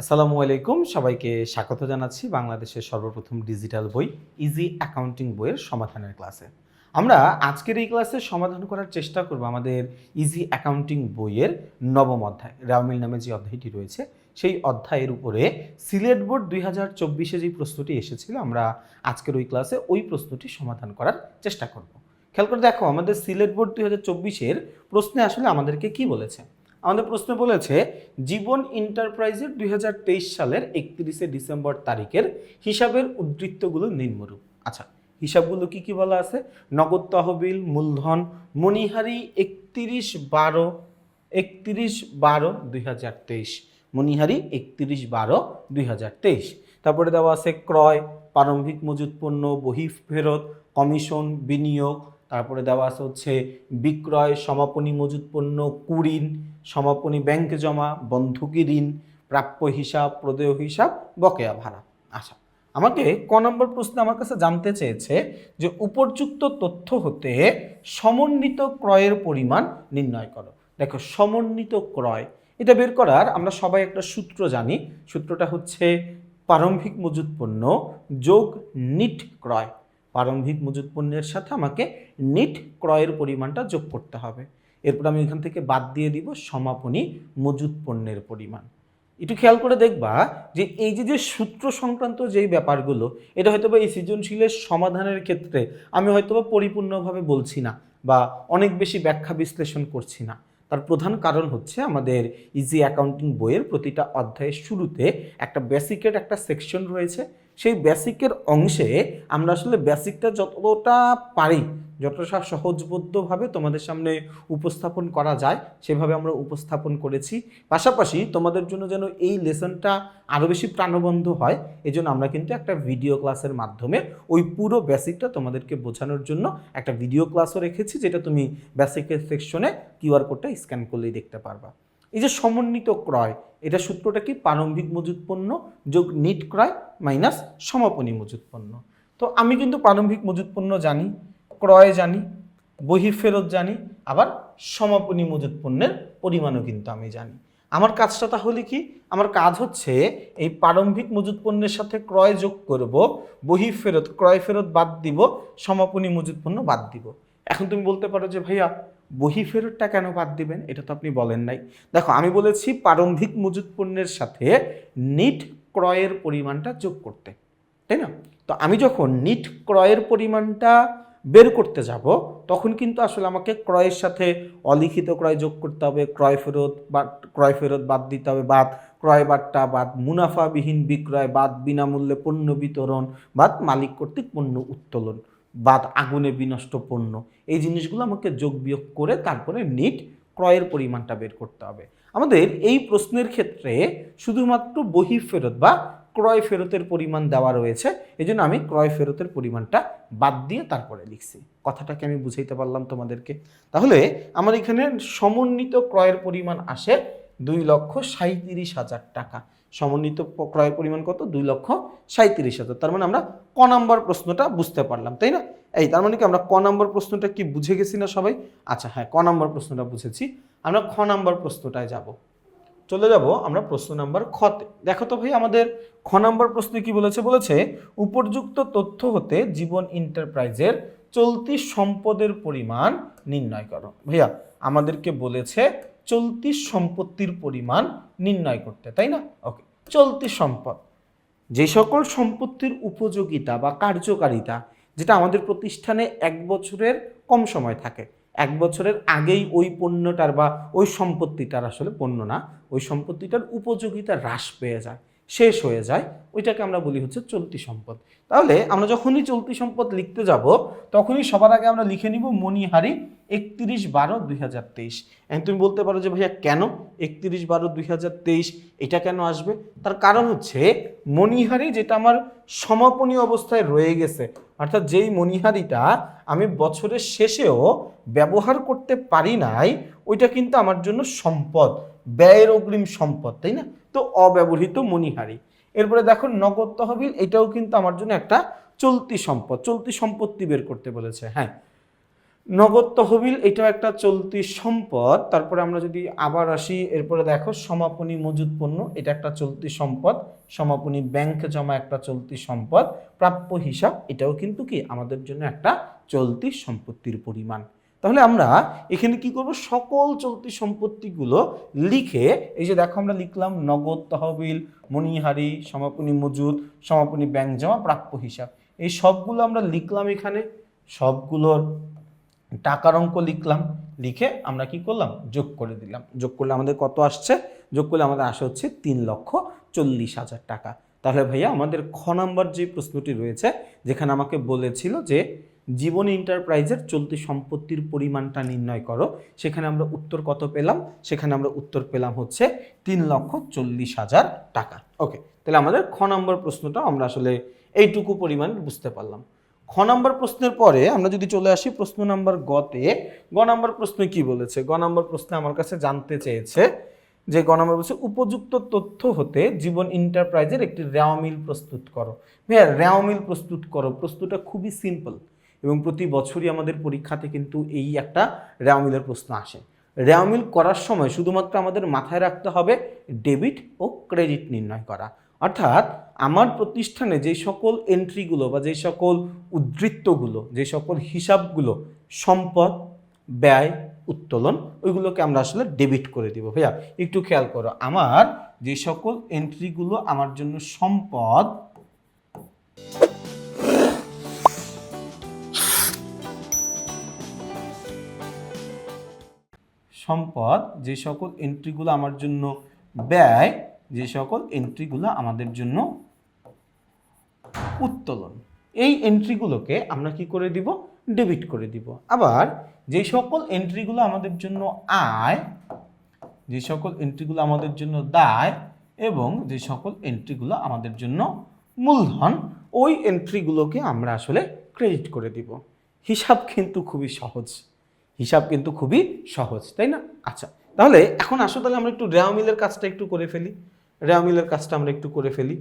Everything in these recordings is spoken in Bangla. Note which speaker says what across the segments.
Speaker 1: আসসালামু আলাইকুম। সবাইকে স্বাগত জানাচ্ছি বাংলাদেশের সর্বপ্রথম ডিজিটাল বই ইজি অ্যাকাউন্টিং বইয়ের সমাধানের ক্লাসে। আমরা আজকের এই ক্লাসে সমাধান করার চেষ্টা করব আমাদের ইজি অ্যাকাউন্টিং বইয়ের নবম অধ্যায়। রাউমিল নামে যে অধ্যায়টি রয়েছে, সেই অধ্যায়ের উপরে সিলেট বোর্ড দুই হাজার চব্বিশে যে প্রশ্নটি এসেছিল, আমরা আজকের ওই ক্লাসে ওই প্রশ্নটি সমাধান করার চেষ্টা করব। খেয়াল করে দেখো, আমাদের সিলেট বোর্ড দুই হাজার চব্বিশের প্রশ্নে আসলে আমাদেরকে কি বলেছে? আমাদের প্রশ্ন বলেছে, জীবন এন্টারপ্রাইজের দুই হাজার তেইশ সালের একত্রিশে ডিসেম্বর তারিখের হিসাবের উদ্ধৃত্তগুলো নিম্নরূপ। আচ্ছা হিসাবগুলো কি কি বলা আছে? নগদ তহবিল, মূলধন, মণিহারি একত্রিশ বারো একত্রিশ বারো দুই হাজার তেইশ। মণিহারি একত্রিশ বারো দুই হাজার তেইশ। তারপরে দেওয়া আছে ক্রয়, প্রারম্ভিক মজুত পণ্য বহি ফেরত কমিশন, বিনিয়োগ তারপরে দেওয়া আছে হচ্ছে বিক্রয়, সমাপনী মজুত পণ্য, কুড়িন, সমাপনী ব্যাংক জমা, বন্ধকি ঋণ, প্রাপ্য হিসাব, প্রদেয় হিসাব, বকেয়া ভাড়া। আচ্ছা আমাকে ক নম্বর প্রশ্ন আমার কাছে জানতে চেয়েছে যে উপযুক্ত তথ্য হতে সমন্বিত ক্রয়ের পরিমাণ নির্ণয় করো। দেখো, সমন্বিত ক্রয়, এটা বের করার আমরা সবাই একটা সূত্র জানি। সূত্রটা হচ্ছে প্রারম্ভিক মজুত পণ্য যোগ নিট ক্রয়। প্রারম্ভিক মজুত পণ্যের সাথে আমাকে নিট ক্রয়ের পরিমাণটা যোগ করতে হবে। এরপর আমি এখান থেকে বাদ দিয়ে দিব সমাপনী মজুত পণ্যের পরিমাণ। একটু খেয়াল করে দেখবা যে এই যে যে সূত্র সংক্রান্ত যেই ব্যাপারগুলো, এটা হয়তো বা এই সৃজনশীলের সমাধানের ক্ষেত্রে আমি হয়তোবা পরিপূর্ণভাবে বলছি না বা অনেক বেশি ব্যাখ্যা বিশ্লেষণ করছি না। তার প্রধান কারণ হচ্ছে আমাদের ইজি অ্যাকাউন্টিং বইয়ের প্রতিটা অধ্যায়ের শুরুতে একটা বেসিকের একটা সেকশন রয়েছে। সেই বেসিকের অংশে আমরা আসলে বেসিকটা যতটা পারি, যতটা সহজবোধ্যভাবে তোমাদের সামনে উপস্থাপন করা যায়, সেভাবে আমরা উপস্থাপন করেছি। পাশাপাশি তোমাদের জন্য যেন এই লেসনটা আরও বেশি প্রাণবন্ধ হয়, এজন্য আমরা কিন্তু একটা ভিডিও ক্লাসের মাধ্যমে ওই পুরো বেসিকটা তোমাদেরকে বোঝানোর জন্য একটা ভিডিও ক্লাসও রেখেছি, যেটা তুমি বেসিকের সেকশনে কিউআর কোডটা স্ক্যান করলেই দেখতে পারবা। এই যে সমন্বিত ক্রয়, এটা সূত্রটা কি? প্রারম্ভিক মজুত পণ্য যোগ নিট ক্রয় মাইনাস সমাপনী মজুত পণ্য। তো আমি কিন্তু প্রারম্ভিক মজুত পণ্য জানি, ক্রয় জানি, বহিঃফেরত জানি, আবার সমাপনী মজুত পণ্যের পরিমাণও কিন্তু আমি জানি। আমার কাজটা তাহলে কি? আমার কাজ হচ্ছে এই প্রারম্ভিক মজুত পণ্যের সাথে ক্রয় যোগ করব, বহিঃফেরত, ক্রয় ফেরত বাদ দিব, সমাপনী মজুত পণ্য বাদ দিব। এখন তুমি বলতে পারো যে, ভাইয়া বহি ফেরতটা কেন বাদ দিবেন? এটা তো আপনি বলেন নাই। দেখো, আমি বলেছি প্রারম্ভিক মজুত পণ্যের সাথে নিট ক্রয়ের পরিমাণটা যোগ করতে, তাই না? তো আমি যখন নিট ক্রয়ের পরিমাণটা বের করতে যাব, তখন কিন্তু আসলে আমাকে ক্রয়ের সাথে অলিখিত ক্রয় যোগ করতে হবে, ক্রয় ফেরত বা ক্রয় ফেরত বাদ দিতে হবে, বাদ ক্রয় বাট্টা, বাদ মুনাফাবিহীন বিক্রয়, বাদ বিনামূল্যে পণ্য বিতরণ, বাদ মালিক কর্তৃক পণ্য উত্তোলন। বাদ আগুনে বিনষ্ট পণ্য এই জিনিসগুলো আমাকে যোগ বিয়োগ করে তারপরে নিট ক্রয়ের পরিমাণটা বের করতে হবে। আমাদের এই প্রশ্নের ক্ষেত্রে শুধুমাত্র বহি ফেরত বা ক্রয় ফেরতের পরিমাণ দেওয়া রয়েছে এই জন্য আমি ক্রয় ফেরতের পরিমাণটা বাদ দিয়ে তারপরে লিখছি। কথাটাকে আমি বুঝাইতে পারলাম তোমাদেরকে। তাহলে আমার এখানে সমন্বিত ক্রয়ের পরিমাণ আসে দুই লক্ষ সাঁত্রিশ হাজার টাকা। সমন্বিত ক্রয়ের পরিমাণ কত? দুই লক্ষ সাঁত্রিশ হাজার। তার মানে আমরা ক নম্বর প্রশ্নটা বুঝতে পারলাম, তাই না? এই, তার মানে কি আমরা ক নম্বর প্রশ্নটা কি বুঝে গেছি না সবাই? আচ্ছা হ্যাঁ ক নম্বর প্রশ্নটা বুঝেছি। আমরা খ নম্বর প্রশ্নটায় যাব। চলে যাব আমরা প্রশ্ন নাম্বার খতে দেখো তো ভাই, আমাদের খ নম্বর প্রশ্ন কি বলেছে? বলেছে, উপযুক্ত তথ্য হতে জীবন এন্টারপ্রাইজের চলতি সম্পদের পরিমাণ নির্ণয় করো। ভাইয়া, আমাদেরকে বলেছে চলতি সম্পত্তির পরিমাণ নির্ণয় করতে, তাই না? ওকে চলতি সম্পদ। যে সকল সম্পত্তির উপযোগিতা বা কার্যকারিতা যেটা আমাদের প্রতিষ্ঠানে এক বছরের কম সময় থাকে, এক বছরের আগেই ওই পণ্যটার বা ওই সম্পত্তিটার আসলে পণ্য না, ওই সম্পত্তিটার উপযোগিতা হ্রাস পেয়ে যায়। শেষ হয়ে যায়, ওইটাকে আমরা বলি হচ্ছে চলতি সম্পদ। তাহলে আমরা যখনই চলতি সম্পদ লিখতে যাব, তখনই সবার আগে আমরা লিখে নিব মণিহারি একত্রিশ বারো দুই হাজার তেইশ। তুমি বলতে পারো যে, ভাইয়া, কেন একত্রিশ বারো দুই হাজার তেইশ? এটা কেন আসবে? তার কারণ হচ্ছে মণিহারি যেটা আমার সমাপনী অবস্থায় রয়ে গেছে, অর্থাৎ যেই মণিহারিটা আমি বছরের শেষেও ব্যবহার করতে পারি নাই, ওইটা কিন্তু আমার জন্য সম্পদ। ব্যয়ের অগ্রিম সম্পদ, তাই না? তো অব্যবহৃত মণিহারি। এরপরে দেখো নগদ তহবিল, এটাও কিন্তু আমার জন্য একটা চলতি সম্পদ। চলতি সম্পত্তি বের করতে বলেছে হ্যাঁ। নগদ তহবিল, এটাও একটা চলতি সম্পদ। তারপরে আমরা যদি আবার আসি, এরপরে দেখো সমাপনী মজুদ পণ্য, এটা একটা চলতি সম্পদ। সমাপনী ব্যাংক জমা, একটা চলতি সম্পদ। প্রাপ্য হিসাব, এটাও কিন্তু কি আমাদের জন্য একটা চলতি সম্পত্তির পরিমাণ। তাহলে আমরা এখানে কি করব? সকল চলতি সম্পত্তিগুলো লিখে, এই যে দেখো আমরা লিখলাম নগদ তহবিল, মণিহারি, সমাপনী মজুদ, সমাপনী ব্যাংক জমা, প্রাপ্য হিসাব। এই সবগুলো আমরা লিখলাম এখানে। সবগুলোর টাকার অঙ্ক লিখলাম। লিখে আমরা কি করলাম? যোগ করে দিলাম। যোগ করলে আমাদের কত আসছে? যোগ করলে আমাদের আসে হচ্ছে তিন লক্ষ চল্লিশ হাজার টাকা। তাহলে ভাইয়া আমাদের খ নাম্বার যে প্রশ্নটি রয়েছে, যেখানে আমাকে বলেছিল যে জীবন এন্টারপ্রাইজের চলতি সম্পত্তির পরিমাণটা নির্ণয় করো। সেখানে আমরা উত্তর কত পেলাম? সেখানে আমরা উত্তর পেলাম হচ্ছে তিন লক্ষ চল্লিশ হাজার টাকা। ওকে তাহলে আমাদের খ নম্বর প্রশ্নটা আমরা আসলে এইটুকু পরিমাণ বুঝতে পারলাম। খ নম্বর প্রশ্নের পরে আমরা যদি চলে আসি প্রশ্ন নাম্বার গতে গ নম্বর প্রশ্নে কি বলেছে? গ নম্বর প্রশ্নে আমার কাছে জানতে চেয়েছে যে গ নম্বর বলছে, উপযুক্ত তথ্য হতে জীবন এন্টারপ্রাইজের একটি র্যাও মিল প্রস্তুত করো। ভাইয়া র্যাও মিল প্রস্তুত করো। প্রশ্নটা খুবই সিম্পল এবং প্রতি বছরই আমাদের পরীক্ষাতে কিন্তু এই একটা র্যাও মিলের প্রশ্ন আসে। র্যাও মিল করার সময় শুধুমাত্র আমাদের মাথায় রাখতে হবে ডেবিট ও ক্রেডিট নির্ণয় করা। অর্থাৎ আমার প্রতিষ্ঠানে যে সকল এন্ট্রিগুলো বা যে সকল উদ্ধৃত্তগুলো, যে সকল হিসাবগুলো, সম্পদ, ব্যয়, উত্তোলন, ওইগুলোকে আমরা আসলে ডেবিট করে দিব। ভাইয়া, একটু খেয়াল করো, আমার যে সকল এন্ট্রিগুলো আমার জন্য সম্পদ সম্পদ, যে সকল এন্ট্রিগুলো আমার জন্য ব্যয়, যে সকল এন্ট্রিগুলো আমাদের জন্য উত্তোলন। এই এন্ট্রিগুলোকে আমরা কি করে দিব? ডেবিট করে দিব। আবার যে সকল এন্ট্রিগুলো আমাদের জন্য আয়, যে সকল এন্ট্রিগুলো আমাদের জন্য দায় এবং যে সকল এন্ট্রিগুলো আমাদের জন্য মূলধন, ওই এন্ট্রিগুলোকে আমরা আসলে ক্রেডিট করে দিব। হিসাব কিন্তু খুবই সহজ। হিসাব কিন্তু খুবই সহজ, তাই না? আচ্ছা তাহলে এখন আসো, তাহলে আমরা একটু রেওয়া মিলের কাজটা একটু করে ফেলি। রেওয়া মিলের কাজটা আমরা একটু করে ফেলি।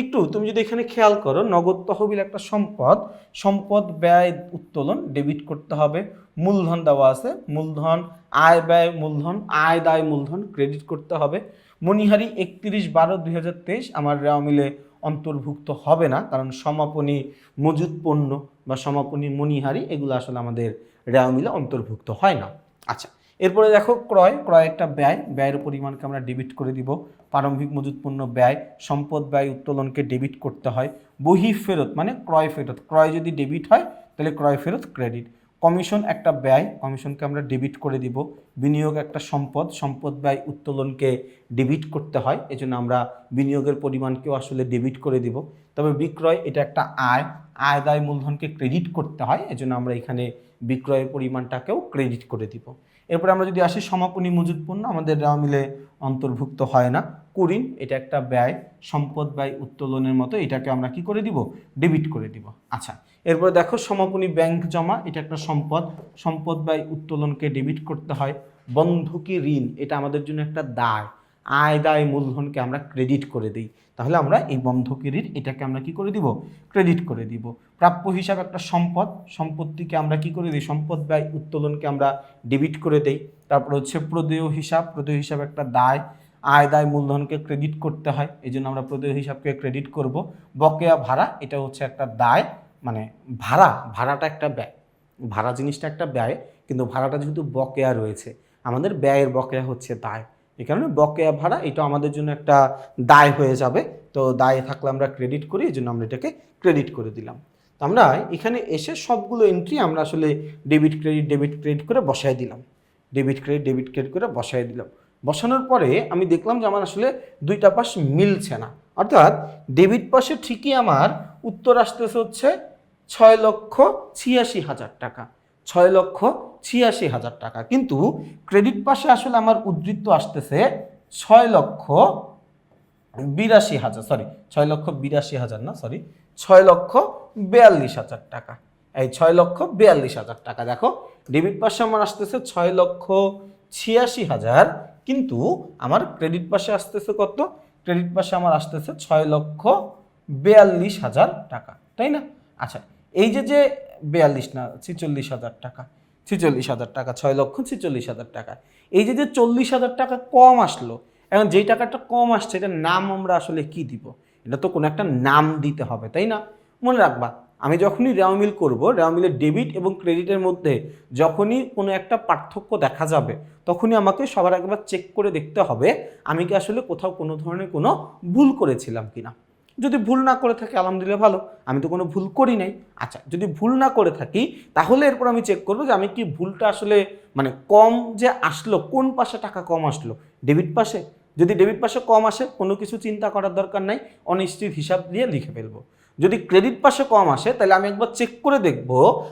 Speaker 1: একটু, তুমি যদি এখানে খেয়াল করো, নগদ তহবিল একটা সম্পদ সম্পদ ব্যয় উত্তোলন ডেবিট করতে হবে, মূলধন দেওয়া আছে, মূলধন, আয় ব্যয় মূলধন, আয় দায় মূলধন ক্রেডিট করতে হবে। মণিহারি একত্রিশ বারো দুই হাজার তেইশ আমার রেওয়া মিলে অন্তর্ভুক্ত হবে না, কারণ সমাপনী মজুদ পণ্য বা সমাপনী মণিহারি, এগুলো আসলে আমাদের রেওয়া মিলে অন্তর্ভুক্ত হয় না। আচ্ছা। এরপরে দেখো ক্রয় ক্রয় একটা ব্যয় ব্যয়ের পরিমাণকে আমরা ডেবিট করে দিব। প্রারম্ভিক মজুতপূর্ণ পণ্য ব্যয় সম্পদ ব্যয় উত্তোলনকে ডেবিট করতে হয়। বহি ফেরত মানে ক্রয় ফেরত ক্রয় যদি ডেবিট হয় তাহলে ক্রয় ফেরত ক্রেডিট কমিশন একটা ব্যয়, কমিশনকে আমরা ডেবিট করে দিব। বিনিয়োগ একটা সম্পদ সম্পদ ব্যয় উত্তোলনকে ডেবিট করতে হয়, এজন্য আমরা বিনিয়োগের পরিমাণকেও আসলে ডেবিট করে দিব। তবে বিক্রয় এটা একটা আয় আয় দায় মূলধনকে ক্রেডিট করতে হয়, এজন্য আমরা এখানে বিক্রয়ের পরিমাণটাকেও ক্রেডিট করে দিব। এরপরে আমরা যদি আসি সমাপনী মজুদ পণ্য আমাদের রাও মিলে অন্তর্ভুক্ত হয় না। কুরিন, এটা একটা ব্যয়, সম্পদ ব্যয় উত্তোলনের মতো, এটাকে আমরা কি করে দিব? ডেবিট করে দিব। আচ্ছা এরপরে দেখো সমাপনী ব্যাংক জমা, এটা একটা সম্পদ। সম্পদ ব্যয় উত্তোলনকে ডেবিট করতে হয়। বন্ধকি ঋণ, এটা আমাদের জন্য একটা দায়। আয় দায় মূলধনকে আমরা ক্রেডিট করে দিই। তাহলে আমরা এই বন্ধকি ঋণ এটাকে আমরা কি করে দিব? ক্রেডিট করে দিব। প্রাপ্য হিসাব একটা সম্পদ। সম্পত্তিকে আমরা কি করে দিই? সম্পদ ব্যয় উত্তোলনকে আমরা ডেবিট করে দেই। তারপর হচ্ছে প্রদেয় হিসাব। প্রদেয় হিসাব একটা দায়। আয় দায় মূলধনকে ক্রেডিট করতে হয়। এই জন্য আমরা প্রদেয় হিসাবকে ক্রেডিট করব। বকেয়া ভাড়া, এটা হচ্ছে একটা দায়। মানে ভাড়া, ভাড়াটা একটা ব্যয়। ভাড়া জিনিসটা একটা ব্যয়, কিন্তু ভাড়াটা যেহেতু বকেয়া রয়েছে, আমাদের ব্যয়ের বকেয়া হচ্ছে দায়। এই কারণে বকেয়া ভাড়া, এটা আমাদের জন্য একটা দায় হয়ে যাবে। তো দায় থাকলে আমরা ক্রেডিট করি, এই জন্য আমরা এটাকে ক্রেডিট করে দিলাম। তো আমরা এখানে এসে সবগুলো এন্ট্রি আমরা আসলে ডেবিট ক্রেডিট ডেবিট ক্রেডিট করে বসায় দিলাম। ডেবিট ক্রেডিট ডেবিট ক্রেডিট করে বসায় দিলাম। বসানোর পরে আমি দেখলাম যে আমার আসলে দুইটা পাশ মিলছে না। অর্থাৎ ডেবিট পাশে ঠিকই আমার উত্তর আসতেছে হচ্ছে ছয় লক্ষ ছিয়াশি হাজার টাকা। ছয় লক্ষ ছিয়াশি হাজার টাকা। কিন্তু ক্রেডিট পাশে আসলে আমার উদ্ধৃত্ত আসতেছে ছয় লক্ষ বিরাশি হাজার সরি ছয় লক্ষ বিরাশি হাজার না সরি ছয় লক্ষ বিয়াল্লিশ হাজার টাকা। এই ছয় লক্ষ বিয়াল্লিশ হাজার টাকা, দেখো ডেবিট পাশে আমার আসতেছে ছয় লক্ষ ছিয়াশি হাজার, কিন্তু আমার ক্রেডিট পাশে আসতেছে কত? ক্রেডিট পাশে আমার আসতেছে ছয় লক্ষ বিয়াল্লিশ হাজার টাকা, তাই না? আচ্ছা এই যে যে বিয়াল্লিশ না, ছেচল্লিশ হাজার টাকা। ছিচল্লিশ হাজার টাকা, ছয় লক্ষ ছিচল্লিশ হাজার টাকা। এই যে যে চল্লিশ হাজার টাকা কম আসলো, এখন যেই টাকাটা কম আসছে, এটার নাম আমরা আসলে কি দিব? এটা তো কোনো একটা নাম দিতে হবে, তাই না? মনে রাখবা, আমি যখনই রেওমিল করব রেওমিলের ডেবিট এবং ক্রেডিটের মধ্যে যখনই কোনো একটা পার্থক্য দেখা যাবে, তখনই আমাকে সবার একবার চেক করে দেখতে হবে, আমি কি আসলে কোথাও কোনো ধরনের কোনো ভুল করেছিলাম কিনা। যদি ভুল না করে থাকি, আলহামদুলিল্লাহ ভালো। আমি তো কোনো ভুল করি নাই। আচ্ছা যদি ভুল না করে থাকি, তাহলে এরপর আমি চেক করব যে আমি কি ভুলটা আসলে মানে কম যে আসলো, কোন পাশে টাকা কম আসলো? ডেবিট পাশে? যদি ডেবিট পাশে কম আসে, কোনো কিছু চিন্তা করার দরকার নাই, অনিশ্চিত হিসাব দিয়ে লিখে ফেলব। যদি ক্রেডিট পাশে কম আসে, তাহলে আমি একবার চেক করে দেখব,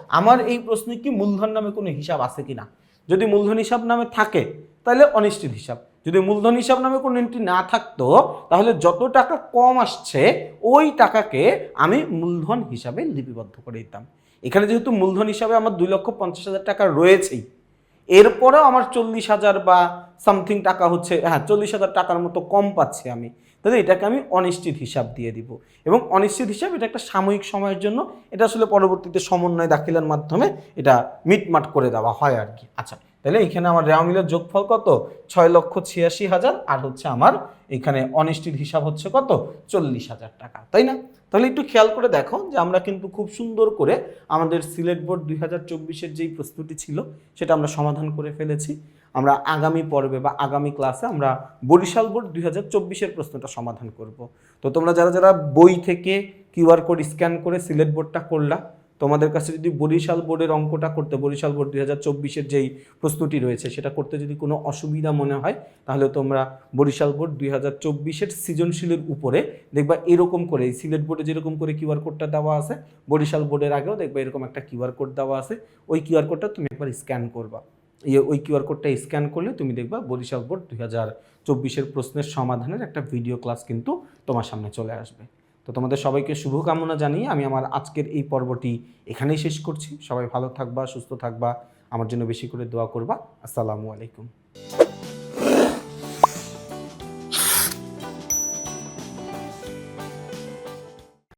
Speaker 1: আমার এই প্রশ্নে কি মূলধন নামে কোনো হিসাব আছে কিনা? যদি মূলধন হিসাব নামে থাকে, তাহলে অনিশ্চিত হিসাব। যদি মূলধন হিসাব নামে কোনো এন্ট্রি না থাকতো, তাহলে যত টাকা কম আসছে, ওই টাকাকে আমি মূলধন হিসাবে লিপিবদ্ধ করে দিতাম। এখানে যেহেতু মূলধন হিসাবে আমার দুই লক্ষ পঞ্চাশ হাজার টাকা রয়েছেই, এরপরেও আমার চল্লিশ হাজার বা সামথিং টাকা হচ্ছে হ্যাঁ চল্লিশ হাজার টাকার মতো কম পাচ্ছি আমি, তাহলে এটাকে আমি অনিশ্চিত হিসাব দিয়ে দিব। এবং অনিশ্চিত হিসাব এটা একটা সাময়িক সময়ের জন্য, এটা আসলে পরবর্তীতে সমন্বয় দাখিলার মাধ্যমে এটা মিটমাট করে দেওয়া হয় আর কি। আচ্ছা তাহলে এখানে আমার রেওয়ামিলের যোগফল কত? ছয় লক্ষ ছিয়াশি হাজার, আর হচ্ছে আমার এখানে অনিশ্চিত হিসাব হচ্ছে কত? চল্লিশ হাজার টাকা, তাই না? তাহলে একটু খেয়াল করে দেখো যে আমরা কিন্তু খুব সুন্দর করে আমাদের সিলেট বোর্ড দুই হাজার চব্বিশের যেই প্রস্তুতি ছিল, সেটা আমরা সমাধান করে ফেলেছি। আমরা আগামী পর্বে বা আগামী ক্লাসে আমরা বরিশাল বোর্ড দুই হাজার চব্বিশের প্রশ্নটা সমাধান করব। তো তোমরা যারা যারা বই থেকে কিউআর কোড স্ক্যান করে সিলেট বোর্ডটা করলা তোমাদের কাছে যদি বরিশাল বোর্ডের অঙ্কটা করতে, বরিশাল বোর্ড দুই হাজার চব্বিশের যেই প্রস্তুতি রয়েছে, সেটা করতে যদি কোনো অসুবিধা মনে হয়, তাহলে তোমরা বরিশাল বোর্ড দুই হাজার চব্বিশের সৃজনশীলের উপরে দেখবা এরকম করে, এই সিলেট বোর্ডে যেরকম করে কিউআর কোডটা দেওয়া আছে, বরিশাল বোর্ডের আগেও দেখবা এরকম একটা কিউআর কোড দেওয়া আছে, ওই কিউআর কোডটা তুমি একবার স্ক্যান করবা। ওই কিউআর কোডটা স্ক্যান করলে তুমি দেখবা বরিশাল বোর্ড দুই হাজার চব্বিশের প্রশ্নের সমাধানের একটা ভিডিও ক্লাস কিন্তু তোমার সামনে চলে আসবে। তো তোমাদের সবাইকে শুভকামনা জানিয়ে আমি আমার আজকের এই পর্বটি এখানেই শেষ করছি। সবাই ভালো থাকবা, সুস্থ থাকবা। আমার জন্য বেশি করে দোয়া করবা। আসসালামু আলাইকুম।